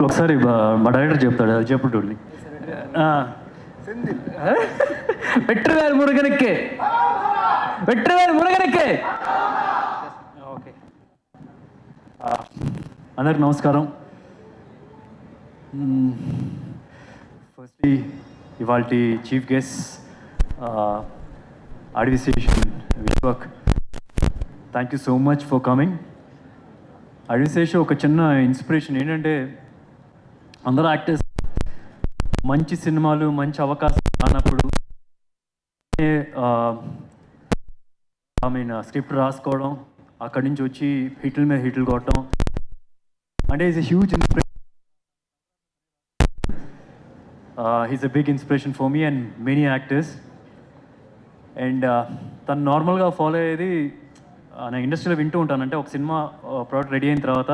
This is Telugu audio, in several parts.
ఒకసారి మా- డైరెక్టర్ చెప్తాడు అది చెప్పుడు వెట్రువేరు మురుగనక్కే వెట్రువేరు మురుగనక్కే ఓకే అందరికి నమస్కారం. ఫస్ట్లీ ఇవాళ chief guest administration Vishwak. Thank you so much for coming Adiseshu ఒక చిన్న ఇన్స్పిరేషన్ ఏంటంటే అందరూ యాక్టర్స్ మంచి సినిమాలు మంచి అవకాశం రానప్పుడు ఐ మీన్ స్క్రిప్ట్ రాసుకోవడం అక్కడి నుంచి వచ్చి హిట్ల మీద హిట్లు కొట్టడం. అంటే is a huge inspiration he's a big inspiration for me and many actors and తను నార్మల్గా ఫాలో అయ్యేది నేను ఇండస్ట్రీలో వింటూ ఉంటాను అంటే ఒక సినిమా ప్రోడక్ట్ రెడీ అయిన తర్వాత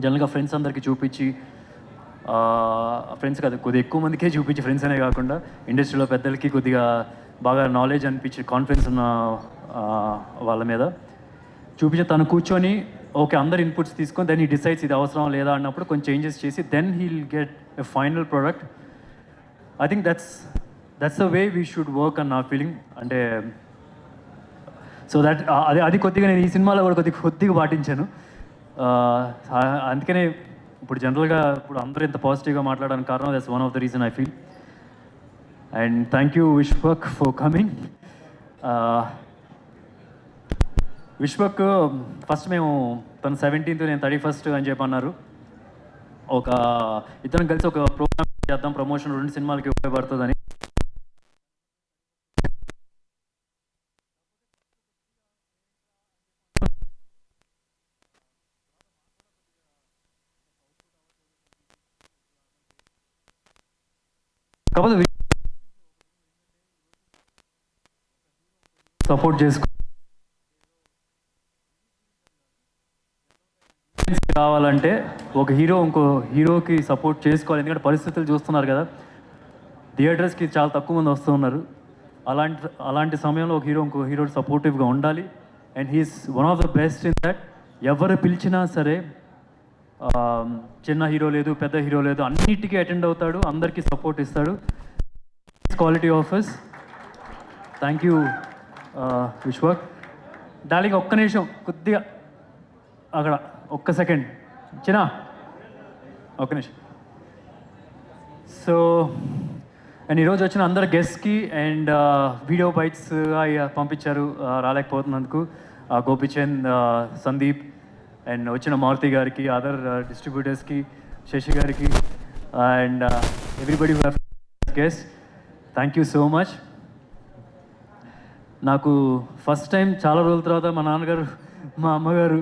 జనరల్గా ఫ్రెండ్స్ అందరికీ చూపించి ఫ్రెండ్స్ కాదు కొద్దిగా ఎక్కువ మందికే చూపించి ఫ్రెండ్స్ అనే కాకుండా ఇండస్ట్రీలో పెద్దలకి కొద్దిగా బాగా నాలెడ్జ్ అనిపించి కాన్ఫిడెన్స్ ఉన్న వాళ్ళ మీద చూపించి తను కూర్చొని ఓకే అందరు ఇన్పుట్స్ తీసుకొని దెన్ ఈ డిసైడ్స్ ఇది అవసరం లేదా అన్నప్పుడు కొంచెం చేంజెస్ చేసి then he'll get a final product I think that's that's a way we should work అన్న నా ఫీలింగ్ అంటే సో దట్ అది అది కొద్దిగా నేను ఈ సినిమాలో కూడా కొద్దిగా కొద్దిగా పాటించాను. అందుకనే ఇప్పుడు జనరల్గా ఇప్పుడు అందరూ ఇంత పాజిటివ్గా మాట్లాడడానికి కారణం that's one of the reason I feel and thank you Vishwak for coming Vishwak first మేము తను సెవెంటీన్త్ నేను థర్టీ ఫస్ట్ అని చెప్పి అన్నారు. ఒక ఇతను కలిసి ఒక ప్రోగ్రామ్ చేద్దాం ప్రమోషన్ రెండు సినిమాలకి ఉపయోగపడుతుందని. కాకపోతే సపోర్ట్ చేసుకో కావాలంటే ఒక హీరో ఇంకో హీరోకి సపోర్ట్ చేసుకోవాలి. ఎందుకంటే పరిస్థితులు చూస్తున్నారు కదా. థియేటర్స్కి చాలా తక్కువ మంది వస్తున్నారు అలాంటి అలాంటి సమయంలో ఒక హీరో ఇంకో హీరో సపోర్టివ్గా ఉండాలి. And he's one of the best in that ఎవరు పిలిచినా సరే చిన్న హీరో లేదు పెద్ద హీరో లేదు అన్నిటికీ అటెండ్ అవుతాడు అందరికీ సపోర్ట్ ఇస్తాడు. Quality office thank you Vishwak. Darling ఒక్క నిమిషం కొద్దిగా అక్కడ ఒక్క సెకండ్. చిన్న ఒక్క నిమిషం. సో అండ్ ఈరోజు వచ్చిన అందరు గెస్ట్కి అండ్ వీడియో బైట్స్ పంపించారు రాలేకపోతున్నందుకు. గోపిచంద్ సందీప్ అండ్ వచ్చిన మారుతి గారికి అదర్ డిస్ట్రిబ్యూటర్స్కి uh, శశి గారికి and everybody guess thank you so much నాకు ఫస్ట్ టైం చాలా రోజుల తర్వాత మా నాన్నగారు మా అమ్మగారు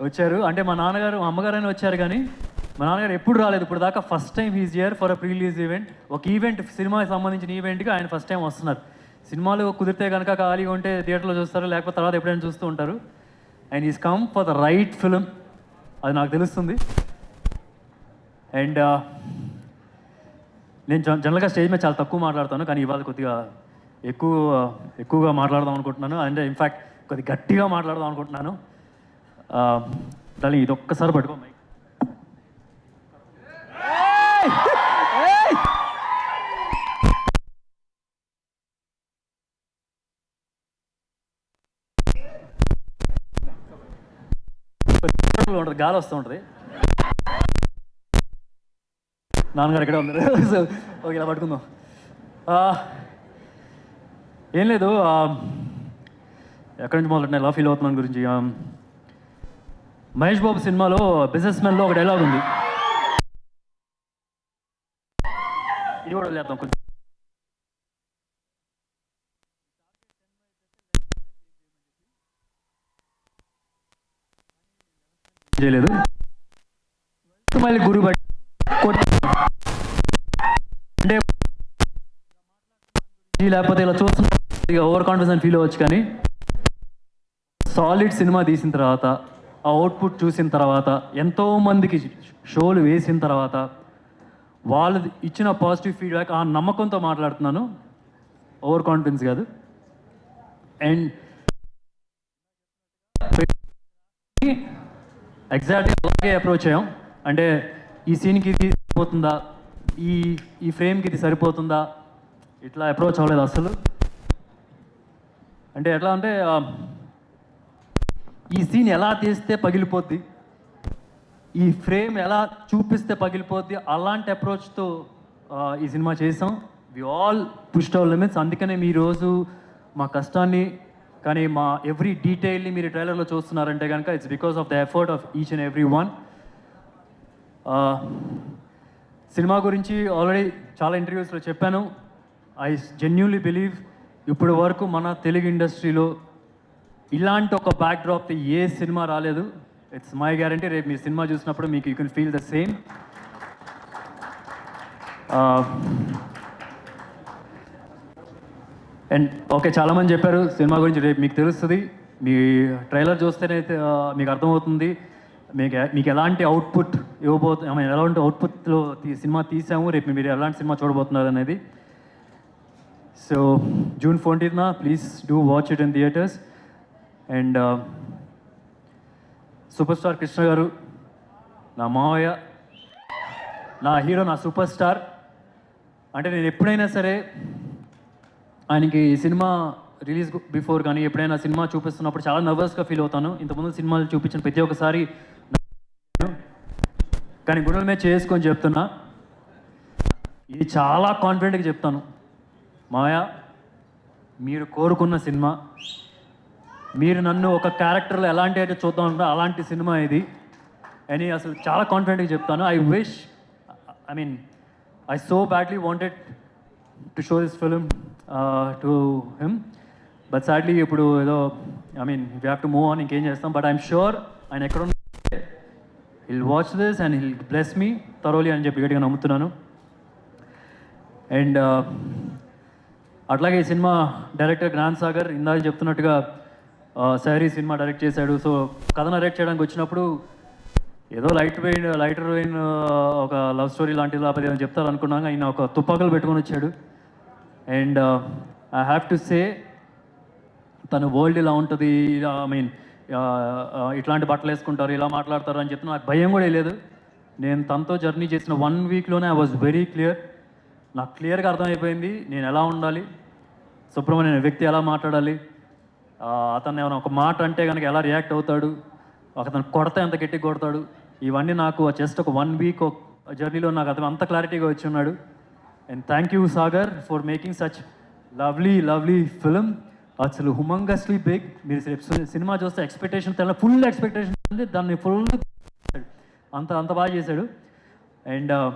వచ్చారు. అంటే మా నాన్నగారు మా అమ్మగారైనా వచ్చారు కానీ మా నాన్నగారు ఎప్పుడు రాలేదు. ఇప్పుడు దాకా first time is year for a prerelease event ఒక ఈవెంట్ సినిమాకి సంబంధించిన ఈవెంట్కి ఆయన ఫస్ట్ టైం వస్తున్నారు. సినిమాలు కుదిరితే కనుక ఖాళీగా ఉంటే థియేటర్లో చూస్తారు లేకపోతే తర్వాత ఎప్పుడైనా చూస్తూ ఉంటారు. And is come for the right film అది నాకు తెలుస్తుంది. అండ్ uh, నేను జనరల్గా స్టేజ్ మీద చాలా తక్కువ మాట్లాడతాను. కానీ ఇవాళ కొద్దిగా ఎక్కువ ఎక్కువగా మాట్లాడదాం అనుకుంటున్నాను. అంటే ఇన్ఫ్యాక్ట్ కొద్దిగా గట్టిగా మాట్లాడదాం అనుకుంటున్నాను. Uh, దాని ఇది ఒక్కసారి పట్టుకో మైక్ ఉంటుంది గాలి వస్తూ ఉంటుంది. నాన్నగారు ఇక్కడ ఉన్నారు. సో ఓకే ఇలా పట్టుకుందాం. ఆ, ఏం లేదు ఎక్కడి నుంచి మొదలెట్టిన ఎలా ఫీల్ అవుతున్నాను గురించి మహేష్ బాబు సినిమాలో బిజినెస్ మ్యాన్లో ఒక డైలాగ్ ఉంది. ఇది కూడా వదిలేద్దాం కొంచెం. చేయలేదు. మళ్ళీ అంటే లేకపోతే ఇలా చూస్తున్నా ఓవర్ కాన్ఫిడెన్స్ ఫీల్ అవ్వచ్చు కానీ సాలిడ్ సినిమా తీసిన తర్వాత ఆ అవుట్పుట్ చూసిన తర్వాత ఎంతో మందికి షోలు వేసిన తర్వాత వాళ్ళు ఇచ్చిన పాజిటివ్ ఫీడ్బ్యాక్ ఆ నమ్మకంతో మాట్లాడుతున్నాను. ఓవర్ కాన్ఫిడెన్స్ కాదు. అండ్ ఎగ్జాక్ట్గా అలాగే అప్రోచ్ అయ్యాం. అంటే ఈ సీన్కి ఇది సరిపోతుందా? ఈ ఈ ఫ్రేమ్కి ఇది సరిపోతుందా? ఇట్లా అప్రోచ్ అవ్వలేదు అసలు అంటే ఎట్లా అంటే ఈ సీన్ ఎలా తీస్తే పగిలిపోద్ది? ఈ ఫ్రేమ్ ఎలా చూపిస్తే పగిలిపోద్ది? అలాంటి అప్రోచ్తో ఈ సినిమా చేసాం. We all push our limits అందుకనే మీ రోజు మా కష్టాన్ని కానీ మా ఎవ్రీ డీటెయిల్ని మీరు ట్రైలర్లో చూస్తున్నారంటే కనుక it's because of the effort of each and every one cinema గురించి ఆల్రెడీ చాలా ఇంటర్వ్యూస్లో చెప్పాను. ఐ జెన్యున్లీ బిలీవ్ ఇప్పటి వరకు మన తెలుగు ఇండస్ట్రీలో ఇలాంటి ఒక బ్యాక్ డ్రాప్ ఏ సినిమా రాలేదు. ఇట్స్ మై గ్యారంటీ రేపు మీ సినిమా చూసినప్పుడు మీకు you can feel the same and okay చాలామంది చెప్పారు సినిమా గురించి రేపు మీకు తెలుస్తుంది. మీ ట్రైలర్ చూస్తేనే మీకు అర్థమవుతుంది. మీకు మీకు ఎలాంటి అవుట్పుట్ ఇవ్వబోతు ఐ మీన్ ఎలాంటి అవుట్పుట్లో సినిమా తీసాము రేపు మీరు ఎలాంటి సినిమా చూడబోతున్నారు అనేది. So June ఫోర్టీన్త్న please do watch it in theatres and super star Krishna గారు నా మావయ్య నా హీరో నా సూపర్ స్టార్ అంటే నేను ఎప్పుడైనా సరే ఆయనకి ఈ సినిమా రిలీజ్ బిఫోర్ కానీ ఎప్పుడైనా సినిమా చూపిస్తున్నప్పుడు చాలా నర్వస్గా ఫీల్ అవుతాను. ఇంతకుముందు సినిమాలు చూపించిన ప్రతి ఒక్కసారి కానీ గుణాల మీద చేసుకొని చెప్తున్నా. ఇది చాలా కాన్ఫిడెంట్గా చెప్తాను. మాయా మీరు కోరుకున్న సినిమా మీరు నన్ను ఒక క్యారెక్టర్లో ఎలాంటి అయితే చూద్దాం అనుకుంటే అలాంటి సినిమా ఇది. అని అసలు చాలా కాన్ఫిడెంట్గా చెప్తాను. I wish I mean I so badly wanted to show this film to him but sadly ఇప్పుడు ఏదో I mean we have to move on ఇంకేం చేస్తాం. బట్ ఐఎమ్ షూర్ ఆయన ఎక్కడ he'll watch this and he'll bless me తరోలి అని చెప్పి గట్టిగా నమ్ముతున్నాను. అండ్ uh, అట్లాగే ఈ సినిమా డైరెక్టర్ జ్ఞాన్ సాగర్ ఇందాక చెప్తున్నట్టుగా uh, శారీ సినిమా డైరెక్ట్ చేశాడు. సో కథ నరేట్ చేయడానికి వచ్చినప్పుడు ఏదో light vein lighter vein uh, ఒక లవ్ స్టోరీ లాంటిది లేకపోతే ఏమైనా చెప్తారు ఆయన ఒక తుపాకులు పెట్టుకొని వచ్చాడు. And I have to say తను వరల్డ్ ఇలా ఉంటుంది ఐ మీన్ ఇట్లాంటి బట్టలు వేసుకుంటారు ఇలా మాట్లాడతారు అని చెప్పి నాకు భయం కూడా లేదు నేను తనతో జర్నీ చేసిన వన్ వీక్లోనే ఐ వాజ్ వెరీ క్లియర్ నాకు క్లియర్గా అర్థమైపోయింది నేను ఎలా ఉండాలి సుబ్రహ్మణ్యం వ్యక్తి ఎలా మాట్లాడాలి అతను ఏమైనా ఒక మాట అంటే కనుక ఎలా రియాక్ట్ అవుతాడు అతను కొడతా ఎంత గట్టి కొడతాడు ఇవన్నీ నాకు జస్ట్ ఒక వన్ వీక్ జర్నీలో నాకు అతను అంత క్లారిటీగా వచ్చి ఉన్నాడు. And thank you Sagar for making such lovely lovely film అసలు హుమంగస్లీ బిగ్ మీరు రేపు సినిమా చూస్తే ఎక్స్పెక్టేషన్ తెల్ల ఫుల్ ఎక్స్పెక్టేషన్ ఉంది. దాన్ని ఫుల్ అంత అంత బాగా చేశాడు. అండ్ uh,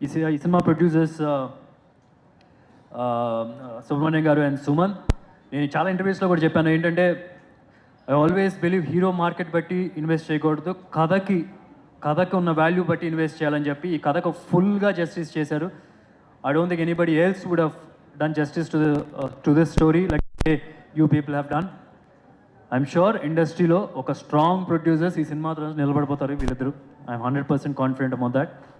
ఈ ఈ సినిమా ప్రొడ్యూసర్స్ uh, uh, సుబ్రహ్మణ్యం గారు అండ్ సుమన్. నేను చాలా ఇంటర్వ్యూస్లో కూడా చెప్పాను. ఏంటంటే I always believe hero market బట్టి ఇన్వెస్ట్ చేయకూడదు. కథకి కథకు ఉన్న వాల్యూ బట్టి ఇన్వెస్ట్ చేయాలని చెప్పి ఈ కథకు ఫుల్గా జస్టిస్ చేశారు. I don't think anybody else would have done justice to to this story like you people have done I'm sure ఇండస్ట్రీలో ఒక స్ట్రాంగ్ ప్రొడ్యూసర్స్ ఈ సినిమా నిలబడిపోతారు వీళ్ళిద్దరు. I'm hundred percent confident about that